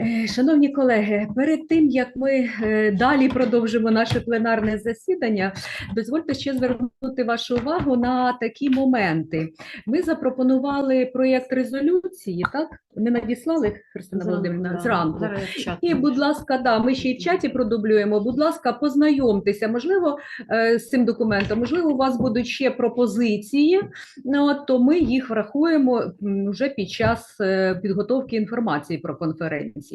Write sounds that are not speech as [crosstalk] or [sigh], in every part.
Е, Шановні колеги, перед тим як ми е, далі продовжимо наше пленарне засідання, дозвольте ще звернути вашу увагу на такі моменти. Ми запропонували проєкт резолюції, так? Ми надіслали Христина Володимирівна зранку. І, будь ласка, да, ми ще й в чаті продублюємо. Будь ласка, познайомтеся. Можливо, е, з цим документом. Можливо, у вас будуть ще пропозиції. Ну, то ми їх врахуємо вже під час підготовки інформації про конференції.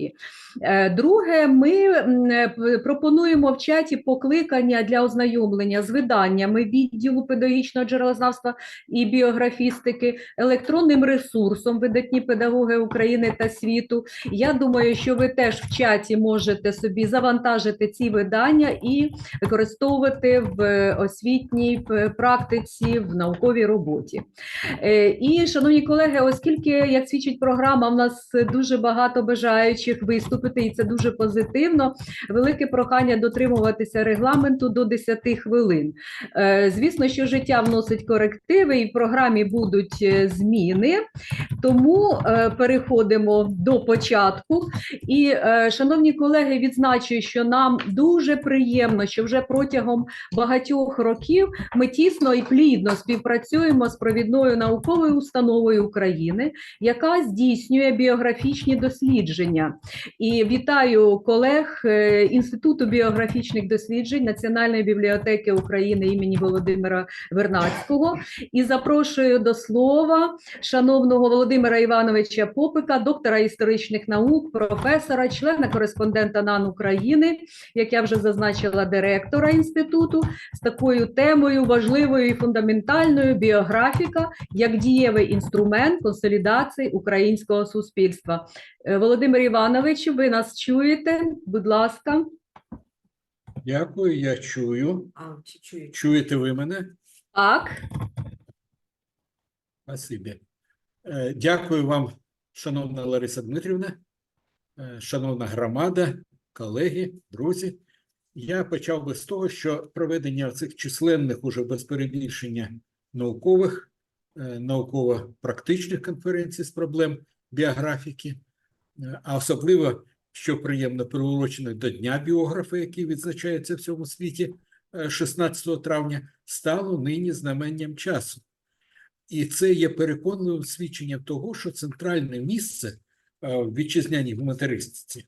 Е, Друге, ми е, пропонуємо в чаті покликання для ознайомлення з виданнями відділу педагогічного джерелознавства і біографістики, електронним ресурсом видатні педагоги України та світу. Я думаю, що ви теж в чаті можете собі завантажити ці видання і використовувати в освітній практиці, в науковій роботі. Е, І, шановні колеги, оскільки, як свідчить програма, в нас дуже багато бажаючих виступити, і це дуже позитивно. Велике прохання дотримуватися регламенту до 10 хвилин. Е, Звісно, що життя вносить корективи, і в програмі будуть е, зміни. Тому е, переходимо до початку. І, шановні колеги, відзначую, що нам дуже приємно, що вже протягом багатьох років ми тісно і плідно співпрацюємо з провідною науковою установою України, яка здійснює біографічні дослідження. І вітаю колег е, Інституту біографічних досліджень Національної бібліотеки України імені Володимира Вернадського. І запрошую до слова шановного Володимира Івановича Попика, доктора історичних наук, професора, члена кореспондента НАН України, як я вже зазначила, директора інституту з такою темою важливою і фундаментальною біографіка як дієвий інструмент консолідації українського суспільства. Е, Володимир Іванович, ви нас чуєте? Будь ласка. Дякую, я чую. А, чи чую? Чуєте ви мене? Так, Спасибі. Е, Дякую вам, шановна Лариса Дмитрівна, е, шановна громада, колеги, друзі. Я почав би з того, що проведення цих численних уже без перебільшення наукових, науково-практичних конференцій з проблем біографіки, а особливо, що приємно приурочених до Дня біографа, який відзначається в цьому світі е, 16 травня, стало нині знаменням часу. І це є переконливим свідченням того, що центральне місце е, в вітчизняній гуманітаристиці,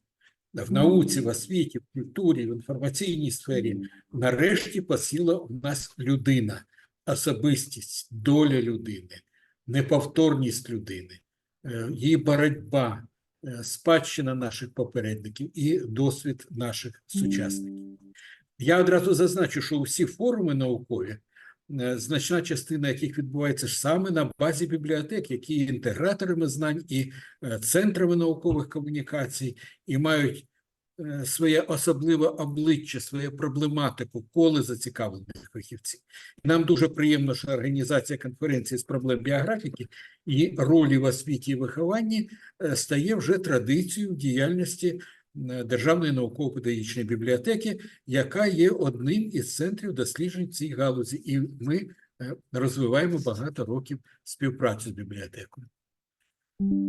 в науці, в освіті, в культурі, в інформаційній сфері нарешті посіла в нас людина, особистість, доля людини, неповторність людини, е, її боротьба, е, спадщина наших попередників і досвід наших сучасників. Я одразу зазначу, що усі форуми наукові е, значна частина яких відбувається ж саме на базі бібліотек, які інтеграторами знань і е, центрами наукових комунікацій, і мають е, своє особливе обличчя, свою проблематику, коли зацікавлених фахівців. Нам дуже приємно, що організація конференції з проблем біографіки і ролі в освіті і вихованні е, стає вже традицією діяльності е, Державної науково-педагогічної бібліотеки, яка є одним із центрів досліджень цій галузі, і ми е, розвиваємо багато років співпрацю з бібліотекою.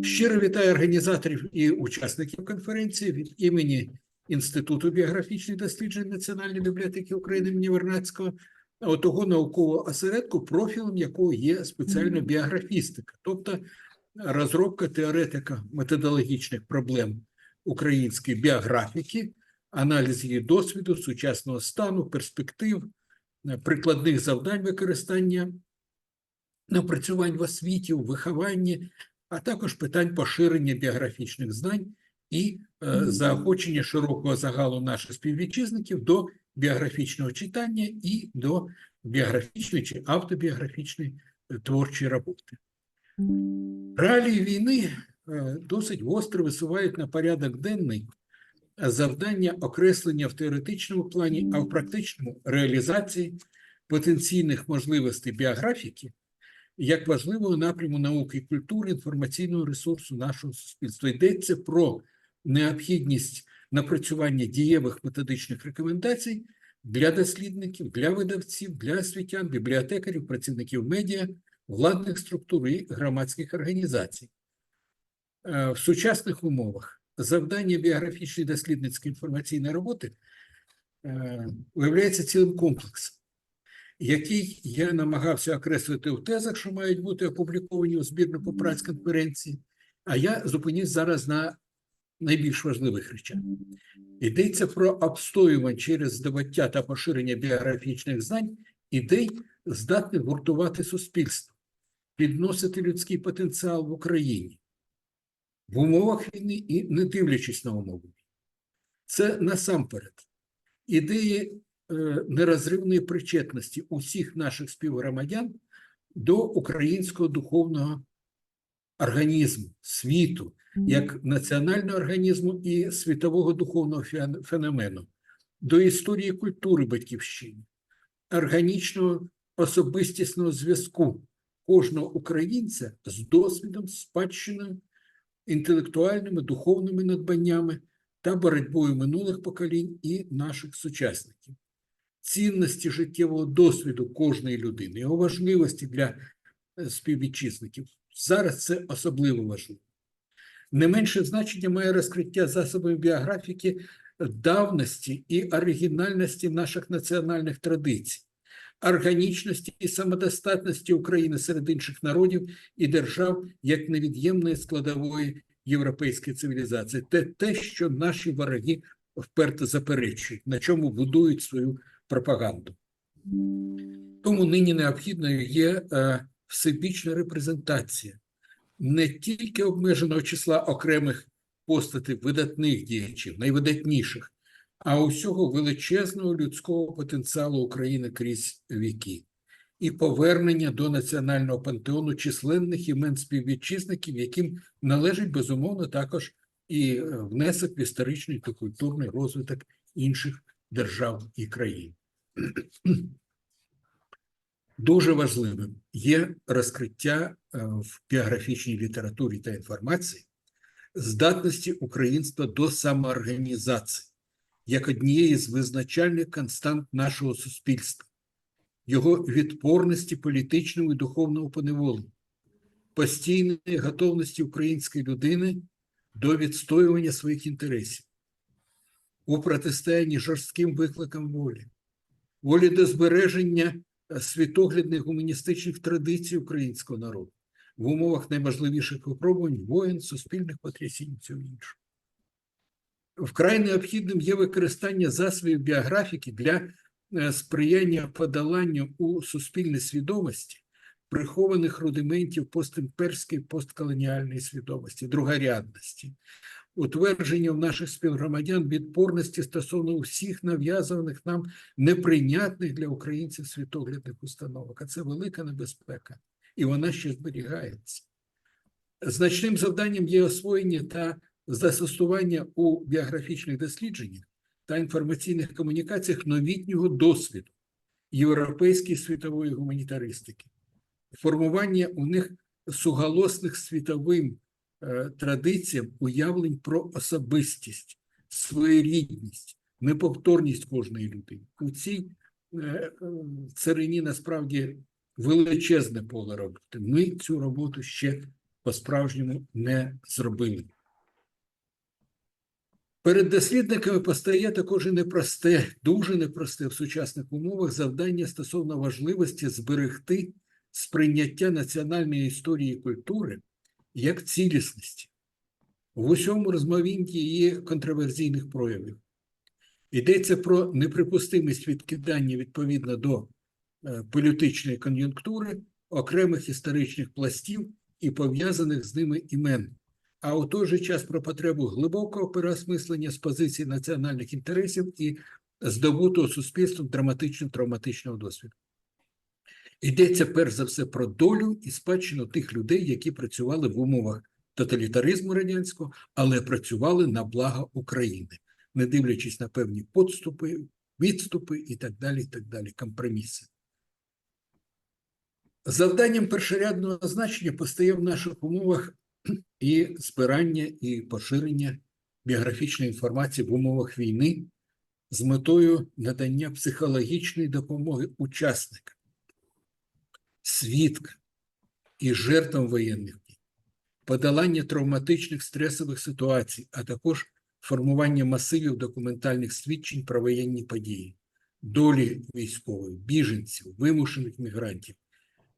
Щиро вітаю організаторів і учасників конференції від імені Інституту біографічних досліджень Національної бібліотеки України імені Вернадського, того наукового осередку, профілем якого є спеціально біографістика, тобто розробка теоретика методологічних проблем української біографіки, аналіз її досвіду, сучасного стану, перспектив, е, прикладних завдань використання напрацювань в освіті, у вихованні, а також питань поширення біографічних знань і е, заохочення широкого загалу наших співвітчизників до біографічного читання і до біографічної чи автобіографічної е, творчої роботи. Реалії війни е, досить гостро висувають на порядок денний завдання окреслення в теоретичному плані, а в практичному реалізації потенційних можливостей біографіки як важливого напряму науки і культури інформаційного ресурсу нашого суспільства. Йдеться про необхідність напрацювання дієвих методичних рекомендацій для дослідників, для видавців, для освітян, бібліотекарів, працівників медіа, владних структур і громадських організацій. Е, В сучасних умовах завдання біографічної дослідницької інформаційної роботи е, виявляється цілим комплексом, який я намагався окреслити в тезах, що мають бути опубліковані у збірнику праць конференції, а я зупинюсь зараз на найбільш важливих речах. Йдеться про обстоювання через здобуття та поширення біографічних знань ідей, здатних гуртувати суспільство, підносити людський потенціал в Україні в умовах війни і не дивлячись на умови. Це насамперед ідеї е, нерозривної причетності усіх наших співгромадян до українського духовного організму, світу, як національного організму і світового духовного феномену, до історії культури батьківщини, органічного особистісного зв'язку кожного українця з досвідом, спадщиною, інтелектуальними, духовними надбаннями та боротьбою минулих поколінь і наших сучасників. Цінності життєвого досвіду кожної людини, його важливості для е, співвітчизників. Зараз це особливо важливо. Не менше значення має розкриття засобами біографіки давності і оригінальності наших національних традицій, органічності і самодостатності України серед інших народів і держав як невід'ємної складової європейської цивілізації. Те, те, що наші вороги вперто заперечують, на чому будують свою пропаганду. Тому нині необхідною є е, всебічна репрезентація не тільки обмеженого числа окремих постатей видатних діячів, найвидатніших, а усього величезного людського потенціалу України крізь віки, і повернення до національного пантеону численних імен співвітчизників, яким належить безумовно також і е, внесок в історичний та культурний розвиток інших держав і країн. [clears throat] Дуже важливим є розкриття е, в біографічній літературі та інформації здатності українства до самоорганізації як однієї з визначальних констант нашого суспільства, його відпорності політичному і духовному поневоленню, постійної готовності української людини до відстоювання своїх інтересів, у протистоянні жорстким викликам волі, волі до збереження е, світоглядних гуманістичних традицій українського народу в умовах найважливіших випробувань, воєн, суспільних потрясінь і всього іншого. Вкрай необхідним є використання засобів біографіки для е, сприяння подоланню у суспільній свідомості прихованих рудиментів постімперської постколоніальної свідомості, другорядності, утвердження в наших співгромадян відпорності стосовно усіх нав'язаних нам неприйнятних для українців світоглядних установок. А це велика небезпека, і вона ще зберігається. Значним завданням є освоєння та застосування у біографічних дослідженнях та інформаційних комунікаціях новітнього досвіду європейської світової гуманітаристики, формування у них суголосних світовим е, традиціям уявлень про особистість, своєрідність, неповторність кожної людини. У цій е, е, царині насправді величезне поле роботи. Ми цю роботу ще по-справжньому не зробили. Перед дослідниками постає також і непросте, дуже непросте в сучасних умовах завдання стосовно важливості зберегти сприйняття національної історії і культури як цілісності в усьому розмовінті її контроверсійних проявів. Йдеться про неприпустимість відкидання відповідно до е, політичної кон'юнктури окремих історичних пластів і пов'язаних з ними імен а у той же час про потребу глибокого переосмислення з позиції національних інтересів і здобутого суспільством драматично-травматичного досвіду. Йдеться перш за все про долю і спадщину тих людей, які працювали в умовах тоталітаризму радянського, але працювали на благо України, не дивлячись на певні подступи, відступи і так далі, і так далі, компроміси. Завданням першорядного значення постає в наших умовах і збирання і поширення біографічної інформації в умовах війни з метою надання психологічної допомоги учасникам, свідкам і жертвам воєнних дій, подолання травматичних стресових ситуацій, а також формування масивів документальних свідчень про воєнні події, долі військових, біженців, вимушених мігрантів,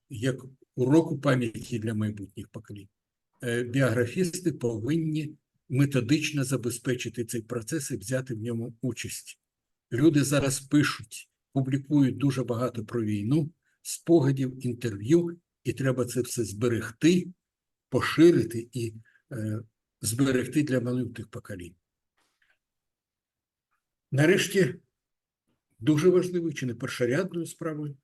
як уроку пам'яті для майбутніх поколінь. Е, Біографісти повинні методично забезпечити цей процес і взяти в ньому участь. Люди зараз пишуть, публікують дуже багато про війну, спогадів, інтерв'ю, і треба це все зберегти, поширити і е, зберегти для майбутніх поколінь. Нарешті, дуже важливою чи не першорядною справою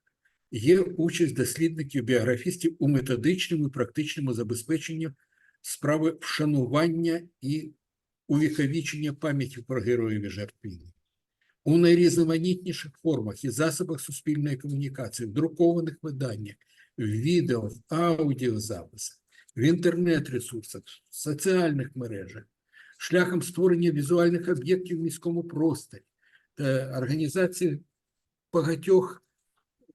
є участь дослідників біографістів у методичному і практичному забезпеченні справи вшанування і увіковічення пам'яті про героїв і жертв війни. У найрізноманітніших формах і засобах суспільної комунікації, в друкованих виданнях, в відео, в аудіозаписах, в інтернет-ресурсах, в соціальних мережах, шляхом створення візуальних об'єктів в міському просторі та організації багатьох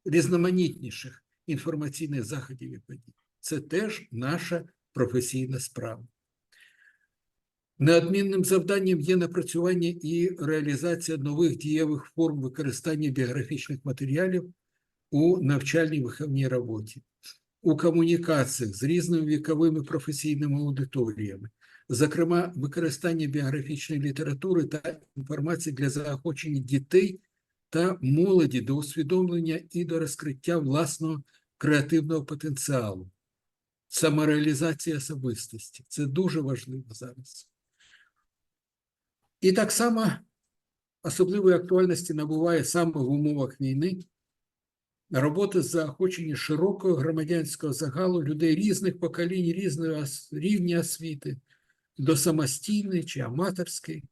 різноманітніших інформаційних заходів і подій. Це теж наша професійна справа. Неодмінним завданням є напрацювання і реалізація нових дієвих форм використання біографічних матеріалів у навчальній виховній роботі, у комунікаціях з різними віковими професійними аудиторіями, зокрема, використання біографічної літератури та інформації для заохочення дітей та молоді до усвідомлення і до розкриття власного креативного потенціалу, самореалізація особистості. Це дуже важливо зараз. І так само особливої актуальності набуває саме в умовах війни робота з заохочення широкого громадянського загалу людей різних поколінь, різного рівня освіти до самостійної чи аматорської,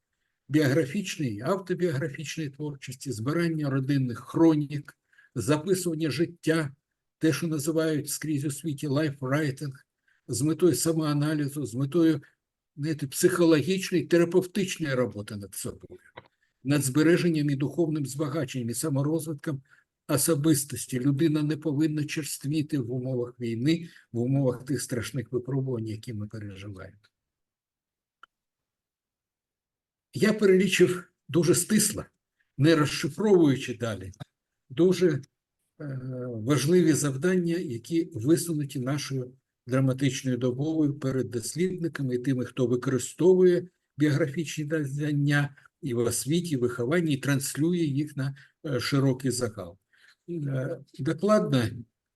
біографічної автобіографічної творчості, збирання родинних хронік, записування життя, те, що називають скрізь у світі лайфрайтинг, з метою самоаналізу, з метою знаєте, психологічної, терапевтичної роботи над собою, над збереженням і духовним збагаченням і саморозвитком особистості. Людина не повинна черствіти в умовах війни, в умовах тих страшних випробувань, які ми переживаємо. Я перелічив дуже стисло, не розшифровуючи далі, дуже е, важливі завдання, які висунуті нашою драматичною добовою перед дослідниками і тими, хто використовує біографічні знання і в освіті, і вихованні, і транслює їх на е, широкий загал. Е, Докладно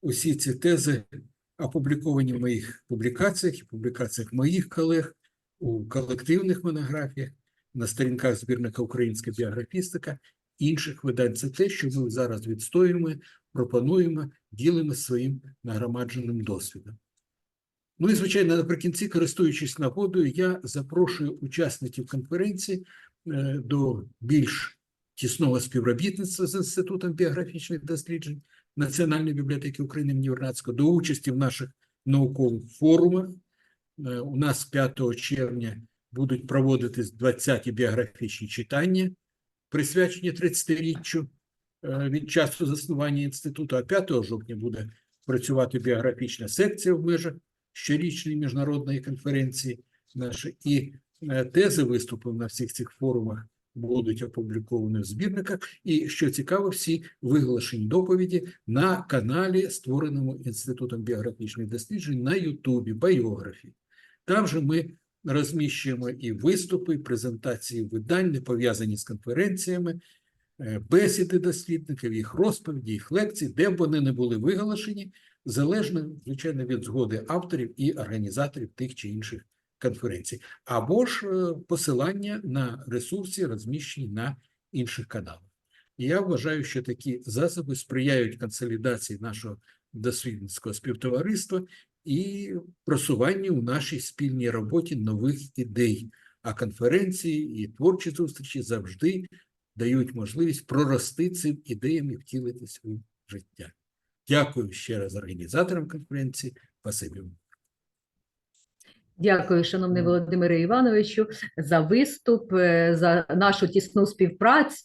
усі ці тези опубліковані в моїх публікаціях і публікаціях моїх колег у колективних монографіях, на сторінках збірника Українська біографістика, інших видань. Це те, що ми зараз відстоюємо, пропонуємо, ділимо своїм нагромадженим досвідом. Ну і, звичайно, наприкінці, користуючись нагодою, я запрошую учасників конференції е, до більш тісного співробітництва з Інститутом біографічних досліджень Національної бібліотеки України імені Вернадського, до участі в наших наукових форумах. Е, У нас 5 червня будуть проводитись 20-ті біографічні читання, присвячені 30-річчю е, від часу заснування інституту, а 5 жовтня буде працювати біографічна секція в межах щорічної міжнародної конференції наші. І е, тези виступів на всіх цих форумах будуть опубліковані в збірниках. І, що цікаво, всі виголошені доповіді на каналі, створеному Інститутом біографічних досліджень на Ютубі, Біографі. Там же ми розміщуємо і виступи, і презентації видань, не пов'язані з конференціями, е, бесіди дослідників, їх розповіді, їх лекції, де б вони не були виголошені, залежно, звичайно, від згоди авторів і організаторів тих чи інших конференцій, або ж е, посилання на ресурси, розміщені на інших каналах. Я вважаю, що такі засоби сприяють консолідації нашого дослідницького співтовариства і просуванню у нашій спільній роботі нових ідей. А конференції і творчі зустрічі завжди дають можливість прорости цим ідеям і втілитись у життя. Дякую ще раз організаторам конференції. Спасибі. Дякую, шановний Володимире Івановичу, за виступ, е, за нашу тісну співпрацю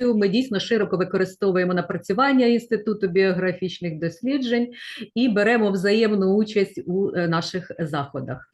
Ми дійсно широко використовуємо напрацювання Інституту біографічних досліджень і беремо взаємну участь у е, наших заходах.